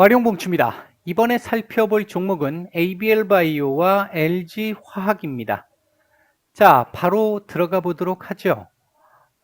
와룡봉추입니다. 이번에 살펴볼 종목은 ABL 바이오와 LG 화학입니다. 자, 바로 들어가 보도록 하죠.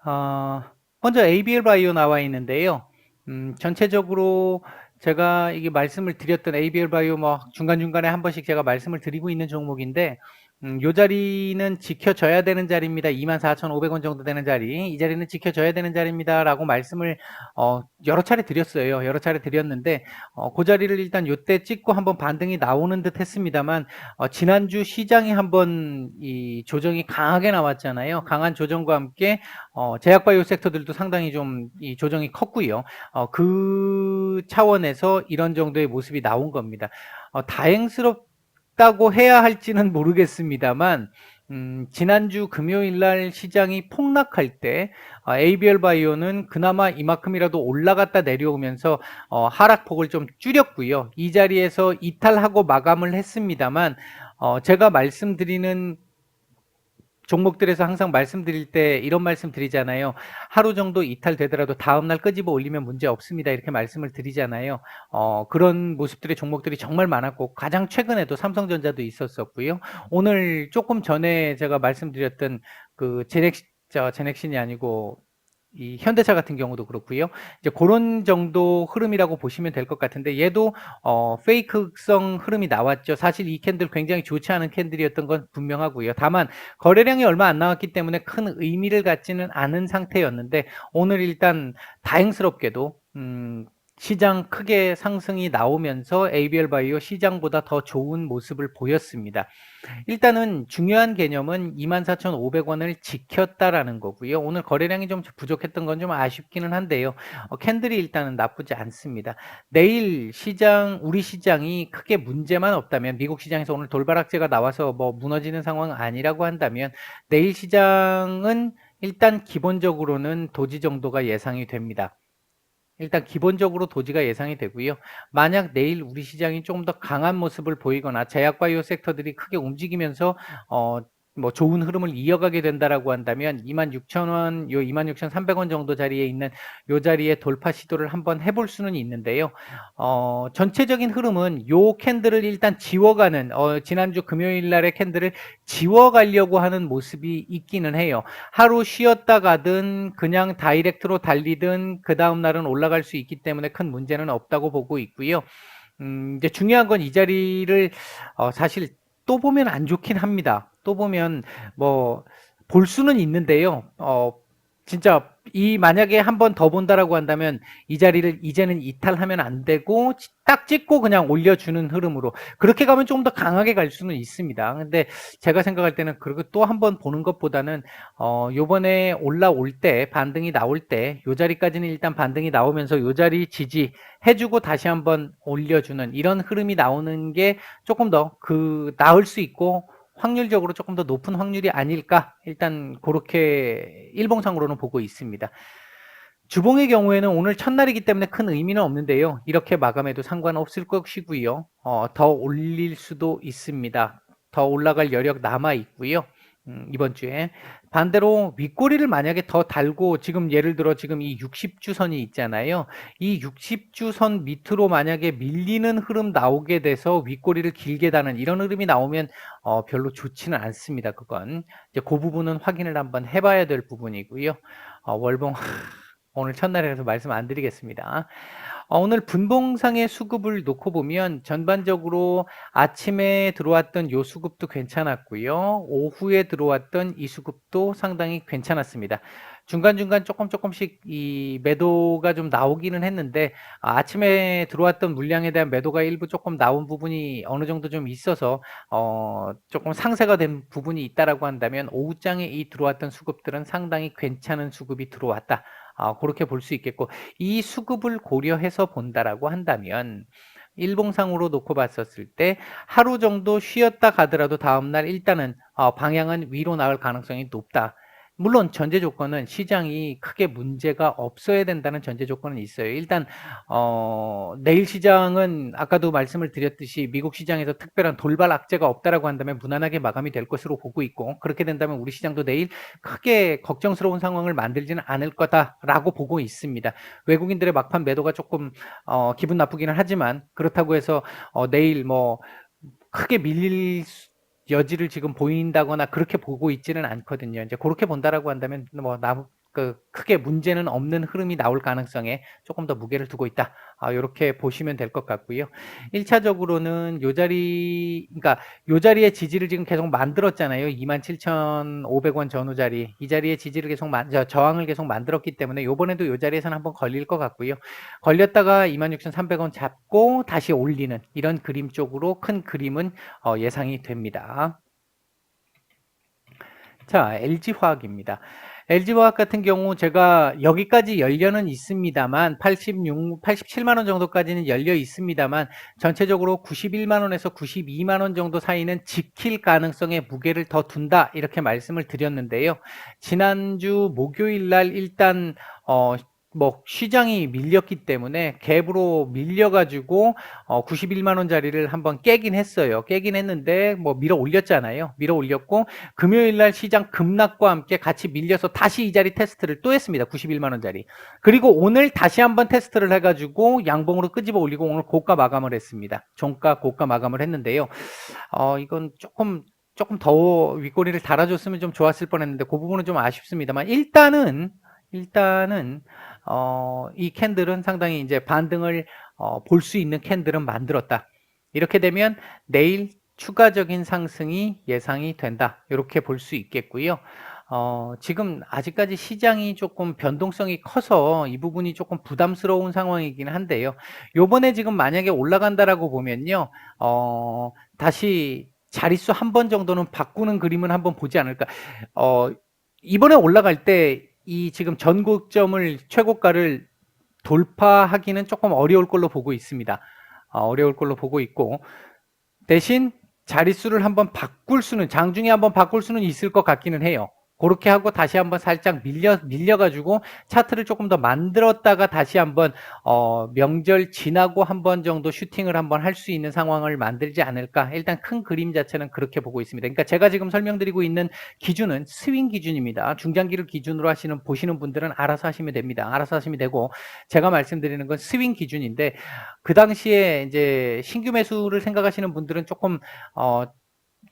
어, 먼저 ABL 바이오 나와 있는데요. 음, 전체적으로 제가 이게 말씀을 드렸던 ABL 바이오 뭐 중간중간에 한 번씩 제가 말씀을 드리고 있는 종목인데 음, 요 자리는 지켜져야 되는 자리입니다. 24,500원 정도 되는 자리. 이 자리는 지켜져야 되는 자리입니다. 라고 말씀을, 어, 여러 차례 드렸어요. 여러 차례 드렸는데, 어, 그 자리를 일단 요때 찍고 한번 반등이 나오는 듯 했습니다만, 어, 지난주 시장이 한번 이 조정이 강하게 나왔잖아요. 강한 조정과 함께, 어, 제약바이오 섹터들도 상당히 좀 이 조정이 컸고요. 어, 그 차원에서 이런 정도의 모습이 나온 겁니다. 어, 다행스럽 다고 해야 할지는 모르겠습니다만 음, 지난주 금요일 날 시장이 폭락할 때 어, ABL 바이오는 그나마 이만큼이라도 올라갔다 내려오면서 어, 하락폭을 좀 줄였고요. 이 자리에서 이탈하고 마감을 했습니다만 어, 제가 말씀드리는 종목들에서 항상 말씀드릴 때 이런 말씀 드리잖아요. 하루 정도 이탈되더라도 다음날 끄집어 올리면 문제 없습니다. 이렇게 말씀을 드리잖아요. 어, 그런 모습들의 종목들이 정말 많았고 가장 최근에도 삼성전자도 있었었고요. 오늘 조금 전에 제가 말씀드렸던 그 제넥, 저 제넥신이 아니고 이 현대차 같은 경우도 그렇고요. 이제 그런 정도 흐름이라고 보시면 될 것 같은데 얘도 어, 페이크성 흐름이 나왔죠. 사실 이 캔들 굉장히 좋지 않은 캔들이었던 건 분명하고요. 다만 거래량이 얼마 안 나왔기 때문에 큰 의미를 갖지는 않은 상태였는데 오늘 일단 다행스럽게도 음, 시장 크게 상승이 나오면서 ABL 바이오 시장보다 더 좋은 모습을 보였습니다. 일단은 중요한 개념은 24,500원을 지켰다라는 거고요. 오늘 거래량이 좀 부족했던 건 좀 아쉽기는 한데요. 어, 캔들이 일단은 나쁘지 않습니다. 내일 시장, 우리 시장이 크게 문제만 없다면 미국 시장에서 오늘 돌바락제가 나와서 뭐 무너지는 상황 아니라고 한다면 내일 시장은 일단 기본적으로는 도지 정도가 예상이 됩니다. 일단 기본적으로 도지가 예상이 되고요. 만약 내일 우리 시장이 조금 더 강한 모습을 보이거나 제약바이오 섹터들이 크게 움직이면서 어, 뭐 좋은 흐름을 이어가게 된다라고 한다면 26,000원, 요 26,300원 정도 자리에 있는 요 자리에 돌파 시도를 한번 해볼 수는 있는데요. 어, 전체적인 흐름은 요 캔들을 일단 지워가는 어, 지난주 금요일 날의 캔들을 지워가려고 하는 모습이 있기는 해요. 하루 쉬었다 가든 그냥 다이렉트로 달리든 그 다음 날은 올라갈 수 있기 때문에 큰 문제는 없다고 보고 있고요. 음, 이제 중요한 건 이 자리를 어, 사실 또 보면 안 좋긴 합니다. 또 보면 뭐 볼 수는 있는데요. 어 진짜 이 만약에 한 번 더 본다라고 한다면 이 자리를 이제는 이탈하면 안 되고 딱 찍고 그냥 올려주는 흐름으로 그렇게 가면 좀더 강하게 갈 수는 있습니다. 근데 제가 생각할 때는 그리고 또 한 번 보는 것보다는 어 요번에 올라올 때 반등이 나올 때 요 자리까지는 일단 반등이 나오면서 요 자리 지지 해주고 다시 한번 올려주는 이런 흐름이 나오는 게 조금 더 그 나을 수 있고 확률적으로 조금 더 높은 확률이 아닐까 일단 그렇게 일봉상으로는 보고 있습니다. 주봉의 경우에는 오늘 첫날이기 때문에 큰 의미는 없는데요. 이렇게 마감해도 상관없을 것이고요. 어, 더 올릴 수도 있습니다. 더 올라갈 여력 남아 있고요. 음, 이번 주에 반대로 윗꼬리를 만약에 더 달고 지금 예를 들어 지금 이 60주선이 있잖아요. 이 60주선 밑으로 만약에 밀리는 흐름 나오게 돼서 윗꼬리를 길게 다는 이런 흐름이 나오면 어, 별로 좋지는 않습니다. 그건 이제 그 부분은 확인을 한번 해봐야 될 부분이고요. 어, 월봉 오늘 첫날이라서 말씀 안 드리겠습니다. 어, 오늘 분봉상의 수급을 놓고 보면 전반적으로 아침에 들어왔던 요 수급도 괜찮았고요. 오후에 들어왔던 이 수급도 상당히 괜찮았습니다. 중간중간 조금 조금씩 이 매도가 좀 나오기는 했는데 아, 아침에 들어왔던 물량에 대한 매도가 일부 조금 나온 부분이 어느 정도 좀 있어서 어, 조금 상세가 된 부분이 있다라고 한다면 오후장에 이 들어왔던 수급들은 상당히 괜찮은 수급이 들어왔다. 어, 그렇게 볼 수 있겠고 이 수급을 고려해서 본다라고 한다면 일봉상으로 놓고 봤었을 때 하루 정도 쉬었다 가더라도 다음날 일단은 어, 방향은 위로 나올 가능성이 높다. 물론 전제 조건은 시장이 크게 문제가 없어야 된다는 전제 조건은 있어요. 일단 어, 내일 시장은 아까도 말씀을 드렸듯이 미국 시장에서 특별한 돌발 악재가 없다라고 한다면 무난하게 마감이 될 것으로 보고 있고 그렇게 된다면 우리 시장도 내일 크게 걱정스러운 상황을 만들지는 않을 거다라고 보고 있습니다. 외국인들의 막판 매도가 조금 어, 기분 나쁘기는 하지만 그렇다고 해서 어, 내일 뭐 크게 밀릴 수- 여지를 지금 보인다거나 그렇게 보고 있지는 않거든요. 이제 그렇게 본다라고 한다면 뭐 나, 그 크게 문제는 없는 흐름이 나올 가능성에 조금 더 무게를 두고 있다. 아, 이렇게 보시면 될 것 같고요. 1차적으로는 요 자리, 그러니까 요 자리에 지지를 지금 계속 만들었잖아요. 27,500원 전후 자리. 이 자리에 지지를 계속 만, 저, 저항을 계속 만들었기 때문에 요번에도 요 자리에서는 한번 걸릴 것 같고요. 걸렸다가 26,300원 잡고 다시 올리는 이런 그림 쪽으로 큰 그림은 어, 예상이 됩니다. 자, LG화학입니다. LG화학 같은 경우 제가 여기까지 열려는 있습니다만 86, 87만 원 정도까지는 열려 있습니다만 전체적으로 91만 원에서 92만 원 정도 사이는 지킬 가능성에 무게를 더 둔다 이렇게 말씀을 드렸는데요. 지난주 목요일 날 일단 어, 뭐 시장이 밀렸기 때문에 갭으로 밀려가지고 어 91만 원짜리를 한번 깨긴 했어요. 깨긴 했는데 뭐 밀어 올렸잖아요. 밀어 올렸고 금요일 날 시장 급락과 함께 같이 밀려서 다시 이 자리 테스트를 또 했습니다. 91만 원짜리. 그리고 오늘 다시 한번 테스트를 해가지고 양봉으로 끄집어 올리고 오늘 고가 마감을 했습니다. 종가 고가 마감을 했는데요. 어 이건 조금 조금 더 윗꼬리를 달아줬으면 좀 좋았을 뻔했는데 그 부분은 좀 아쉽습니다만 일단은 일단은 어, 이 캔들은 상당히 이제 반등을 어, 볼 수 있는 캔들은 만들었다. 이렇게 되면 내일 추가적인 상승이 예상이 된다. 이렇게 볼 수 있겠고요. 어, 지금 아직까지 시장이 조금 변동성이 커서 이 부분이 조금 부담스러운 상황이긴 한데요. 요번에 지금 만약에 올라간다라고 보면요. 어, 다시 자릿수 한 번 정도는 바꾸는 그림은 한번 보지 않을까. 어, 이번에 올라갈 때 이 지금 전고점을 최고가를 돌파하기는 조금 어려울 걸로 보고 있습니다. 어, 어려울 걸로 보고 있고 대신 자릿수를 한번 바꿀 수는 장중에 한번 바꿀 수는 있을 것 같기는 해요. 그렇게 하고 다시 한번 살짝 밀려 밀려가지고 차트를 조금 더 만들었다가 다시 한번 어, 명절 지나고 한 번 정도 슈팅을 한번 할 수 있는 상황을 만들지 않을까. 일단 큰 그림 자체는 그렇게 보고 있습니다. 그러니까 제가 지금 설명드리고 있는 기준은 스윙 기준입니다. 중장기를 기준으로 하시는 보시는 분들은 알아서 하시면 됩니다. 알아서 하시면 되고 제가 말씀드리는 건 스윙 기준인데 그 당시에 이제 신규 매수를 생각하시는 분들은 조금 어,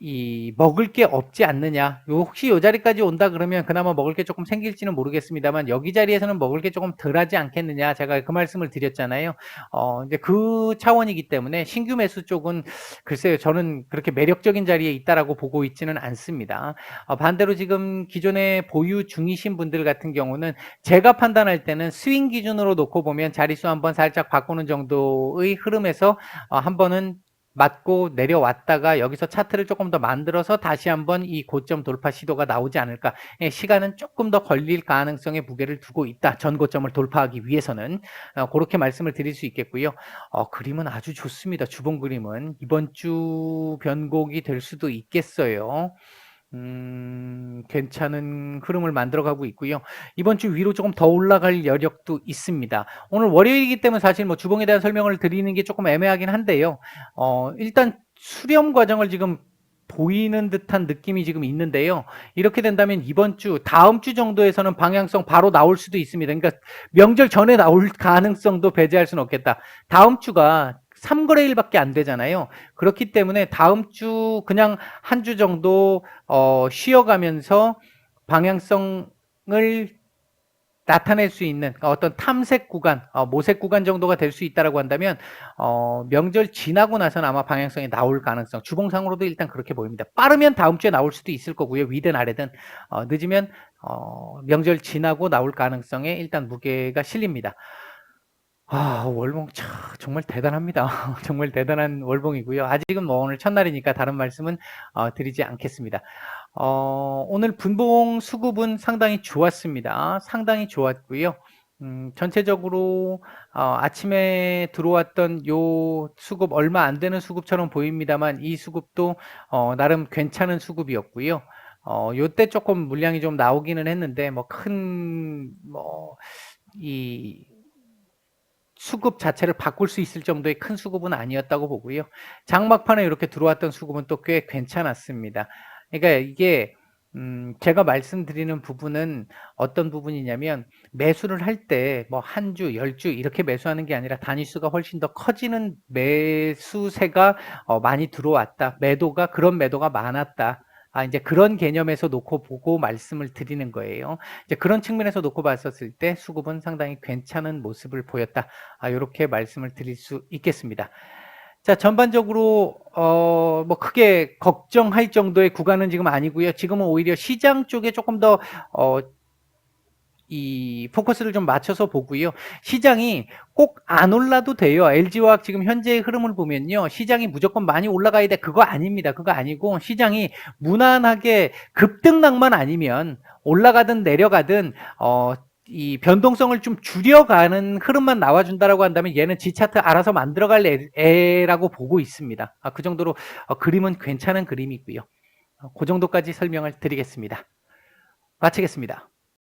이 먹을 게 없지 않느냐. 요 혹시 요 자리까지 온다 그러면 그나마 먹을 게 조금 생길지는 모르겠습니다만 여기 자리에서는 먹을 게 조금 덜하지 않겠느냐. 제가 그 말씀을 드렸잖아요. 어 이제 그 차원이기 때문에 신규 매수 쪽은 글쎄요. 저는 그렇게 매력적인 자리에 있다라고 보고 있지는 않습니다. 어, 반대로 지금 기존에 보유 중이신 분들 같은 경우는 제가 판단할 때는 스윙 기준으로 놓고 보면 자리수 한번 살짝 바꾸는 정도의 흐름에서 어, 한 번은 맞고 내려왔다가 여기서 차트를 조금 더 만들어서 다시 한번 이 고점 돌파 시도가 나오지 않을까. 예, 시간은 조금 더 걸릴 가능성에 무게를 두고 있다. 전 고점을 돌파하기 위해서는 어, 그렇게 말씀을 드릴 수 있겠고요. 어, 그림은 아주 좋습니다. 주봉 그림은 이번 주 변곡이 될 수도 있겠어요. 음, 괜찮은 흐름을 만들어가고 있고요. 이번 주 위로 조금 더 올라갈 여력도 있습니다. 오늘 월요일이기 때문에 사실 뭐 주봉에 대한 설명을 드리는 게 조금 애매하긴 한데요. 어, 일단 수렴 과정을 지금 보이는 듯한 느낌이 지금 있는데요. 이렇게 된다면 이번 주, 다음 주 정도에서는 방향성 바로 나올 수도 있습니다. 그러니까 명절 전에 나올 가능성도 배제할 수는 없겠다. 다음 주가 3거래일밖에 안 되잖아요. 그렇기 때문에 다음 주 그냥 한 주 정도 어, 쉬어가면서 방향성을 나타낼 수 있는 어떤 탐색 구간, 어, 모색 구간 정도가 될 수 있다라고 한다면 어, 명절 지나고 나서는 아마 방향성이 나올 가능성, 주봉상으로도 일단 그렇게 보입니다. 빠르면 다음 주에 나올 수도 있을 거고요. 위든 아래든 어, 늦으면 어, 명절 지나고 나올 가능성에 일단 무게가 실립니다. 아, 월봉 참 정말 대단합니다. 정말 대단한 월봉이고요. 아직은 뭐 오늘 첫날이니까 다른 말씀은 어, 드리지 않겠습니다. 어, 오늘 분봉 수급은 상당히 좋았습니다. 상당히 좋았고요. 음, 전체적으로 어, 아침에 들어왔던 요 수급 얼마 안 되는 수급처럼 보입니다만 이 수급도 어, 나름 괜찮은 수급이었고요. 어, 요때 조금 물량이 좀 나오기는 했는데, 뭐, 큰, 뭐, 이, 수급 자체를 바꿀 수 있을 정도의 큰 수급은 아니었다고 보고요. 장막판에 이렇게 들어왔던 수급은 또 꽤 괜찮았습니다. 그러니까 이게 음, 제가 말씀드리는 부분은 어떤 부분이냐면 매수를 할 때 뭐 한 주, 열 주 이렇게 매수하는 게 아니라 단위수가 훨씬 더 커지는 매수세가 어, 많이 들어왔다. 매도가 그런 매도가 많았다. 아, 이제 그런 개념에서 놓고 보고 말씀을 드리는 거예요. 이제 그런 측면에서 놓고 봤었을 때 수급은 상당히 괜찮은 모습을 보였다. 아, 이렇게 말씀을 드릴 수 있겠습니다. 자, 전반적으로 어, 뭐 크게 걱정할 정도의 구간은 지금 아니고요. 지금은 오히려 시장 쪽에 조금 더 어, 이 포커스를 좀 맞춰서 보고요. 시장이 꼭 안 올라도 돼요. LG화학 지금 현재의 흐름을 보면요. 시장이 무조건 많이 올라가야 돼. 그거 아닙니다. 그거 아니고 시장이 무난하게 급등락만 아니면 올라가든 내려가든 어, 이 변동성을 좀 줄여가는 흐름만 나와준다라고 한다면 얘는 G 차트 알아서 만들어갈 애, 애라고 보고 있습니다. 아, 그 정도로 어, 그림은 괜찮은 그림이고요. 어, 그 정도까지 설명을 드리겠습니다. 마치겠습니다.